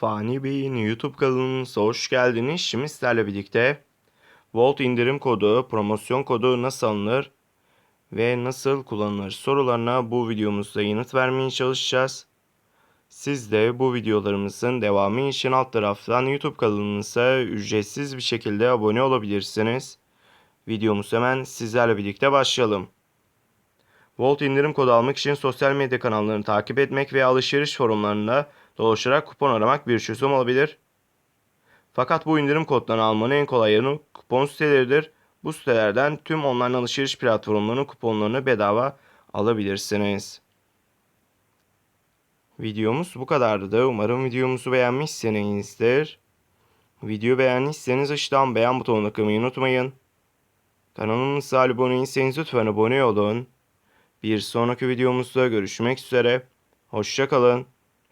Fani Bey'in YouTube kanalınıza hoş geldiniz. Şimdi sizlerle birlikte Volt indirim kodu, promosyon kodu nasıl alınır ve nasıl kullanılır sorularına bu videomuzda yanıt vermeye çalışacağız. Siz de bu videolarımızın devamı için alt taraftan YouTube kanalımıza ücretsiz bir şekilde abone olabilirsiniz. Videomuz hemen sizlerle birlikte başlayalım. Volt indirim kodu almak için sosyal medya kanallarını takip etmek ve alışveriş forumlarında dolaşarak kupon aramak bir çözüm olabilir. Fakat bu indirim kodlarını almanın en kolay yanı kupon siteleridir. Bu sitelerden tüm online alışveriş platformlarının kuponlarını bedava alabilirsiniz. Videomuz bu kadardı. Umarım videomuzu beğenmişsinizdir. Video beğendiyseniz aşağıdan beğen butonuna tıklamayı unutmayın. Kanalımıza abone değilseniz lütfen abone olun. Bir sonraki videomuzda görüşmek üzere. Hoşçakalın.